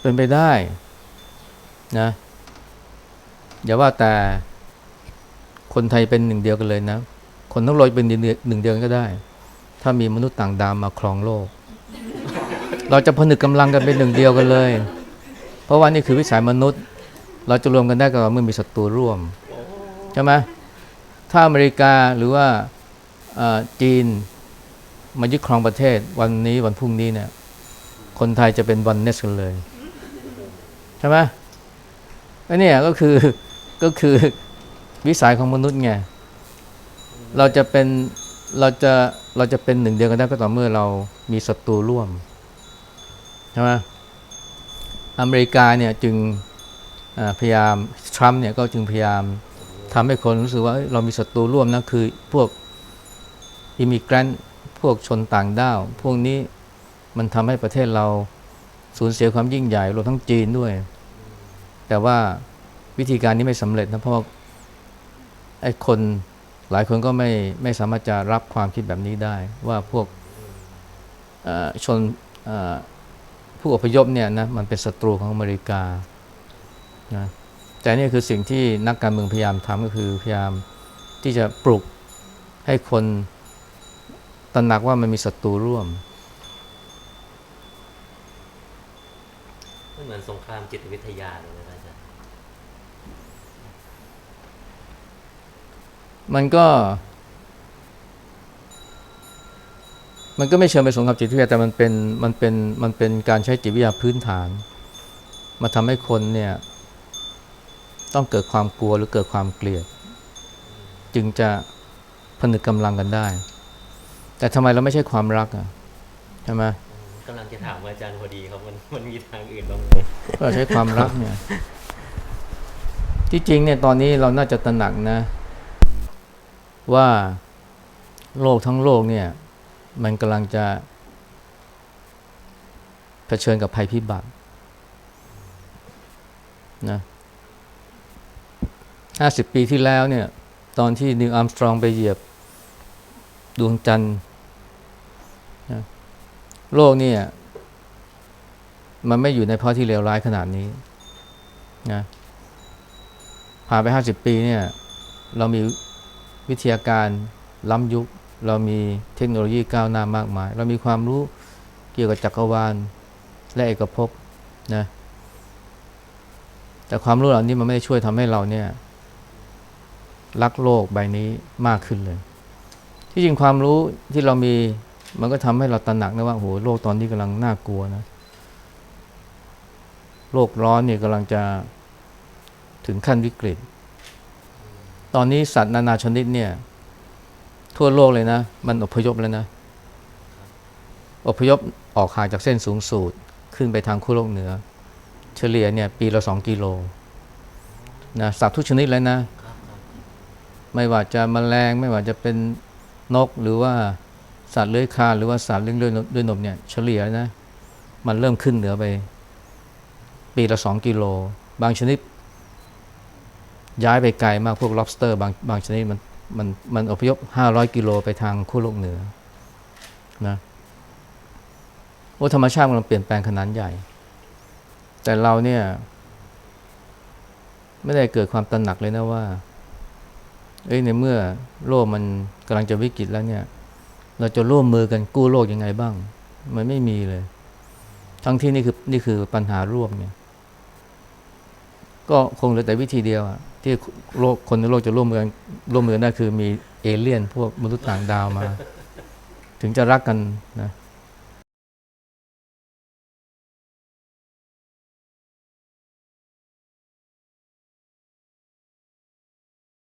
เป็นไปได้นะอย่าว่าแต่คนไทยเป็นหนึ่งเดียวกันเลยนะ คนทั้งโลกเป็นหนึ่งเดียวกันก็ได้ ถ้ามีมนุษย์ต่างดาวมาครองโลก เราจะผนึกกำลังกันเป็นหนึ่งเดียวกันเลย เพราะว่านี่คือวิสัยมนุษย์ เราจะรวมกันได้ก็เมื่อมีศัตรูร่วมใช่ไหมถ้าอเมริกาหรือว่าจีนมายึดครองประเทศวันนี้วันพรุ่งนี้เนี่ยคนไทยจะเป็นวันเนสกันเลย ใช่ไหมไอ้เนี่ยก็คือก็คือวิสัยของมนุษย์ไงเราจะเป็นเราจะเราจะเป็นหนึ่งเดียวกันได้ก็ต่อเมื่อเรามีศัตรูร่วมใช่ไหมอเมริกาเนี่ยจึงอ่าพยายามทรัมป์เนี่ยก็จึงพยายามทำให้คนรู้สึกว่าเอ้ยเรามีศัตรูร่วมนะคือพวกอิมิเกรนพวกชนต่างด้าว พวกนี้มันทำให้ประเทศเรา สูญเสียความยิ่งใหญ่รวมทั้งจีนด้วย แต่ว่าวิธีการนี้ไม่สำเร็จนะเพราะว่าไอ้คนหลายคนก็ไม่ไม่สามารถจะรับความคิดแบบนี้ได้ ว่าพวกชนผู้อพยพเนี่ยนะมันเป็นศัตรูของอเมริกานะแต่นี่คือสิ่งที่นักการเมืองพยายามทำก็คือพยายามที่จะปลุกให้คนตระหนักว่ามันมีศัตรูร่วม มันเหมือนสงครามจิตวิทยาเลยนะอาจารย์มันก็ มันก็ไม่เชิงเป็นสงครามจิตวิทยาแต่มันเป็นมันเป็นมันเป็นการใช้จิตวิทยาพื้นฐาน มาทำให้คนเนี่ย ต้องเกิดความกลัวหรือเกิดความเกลียด จึงจะผนึกกำลังกันได้ แต่ทำไมเราไม่ใช่ความรักอะใช่ไหม กำลังจะถามอาจารย์พอดีครับมันมันมีทางอื่นบ้างไหมเราใช้ความรักเนี่ยที่จริงเนี่ยตอนนี้เราน่าจะตระหนักนะ ว่าโลกทั้งโลกเนี่ย มันกำลังจะเผชิญกับภัยพิบัตินะห้าสิบปีที่แล้วเนี่ย ตอนที่นิวอัมสตรองไปเหยียบดวงจันทร์ โลกเนี่ย มันไม่อยู่ในภาวะที่เลวร้ายขนาดนี้นะผ่านไปห้าสิบปีเนี่ย เรามีวิทยาการล้ำยุค เรามีเทคโนโลยีก้าวหน้ามากมาย เรามีความรู้เกี่ยวกับจักรวาลและเอกภพนะแต่ความรู้เหล่านี้มันไม่ได้ช่วยทำให้เราเนี่ยรักโลกใบนี้มากขึ้นเลย ที่จริงความรู้ที่เรามี มันก็ทำให้เราตระหนักนะว่าโหโลกตอนนี้กำลังน่ากลัวนะโลกร้อนเนี่ยกำลังจะถึงขั้นวิกฤต ตอนนี้สัตว์นานาชนิดเนี่ย ทั่วโลกเลยนะ มันอพยพแล้วนะ อพยพออกห่างจากเส้นสูงสูตรขึ้นไปทางขั้วโลกเหนือ เฉลี่ยเนี่ยปีละสองกิโลนะสัตว์ทุกชนิดเลยนะ ไม่ว่าจะมแมลงไม่ว่าจะเป็นนกหรือว่า สัตว์เลื้อยคานหรือว่าสัตว์เลี้ยงด้วยนมด้วยนมเนี่ยเฉลี่ยนะมันเริ่มขึ้นเหนือไป ปีละสองกิโล บางชนิด ย้ายไปไกลมากพวก lobster บางบางชนิดมันมันมันอพยพห้าร้อยกิโลไปทางขั้วโลกเหนือนะว่าธรรมชาติมันเปลี่ยนแปลงขนาดใหญ่ แต่เราเนี่ย ไม่ได้เกิดความตระหนักเลยนะว่าเอ้ยในเมื่อโลกมันกำลังจะวิกฤตแล้วเนี่ย เราจะร่วมมือกันกู้โลกยังไงบ้าง มันไม่มีเลย ทั้งที่นี่คือนี่คือปัญหาร่วมเนี่ย ก็คงเหลือแต่วิธีเดียวอะที่โลกคนในโลกจะร่วมมือกันร่วมมือกันได้คือมีเอเลี่ยน พวกมนุษย์ต่างดาวมา ถึงจะรักกันนะ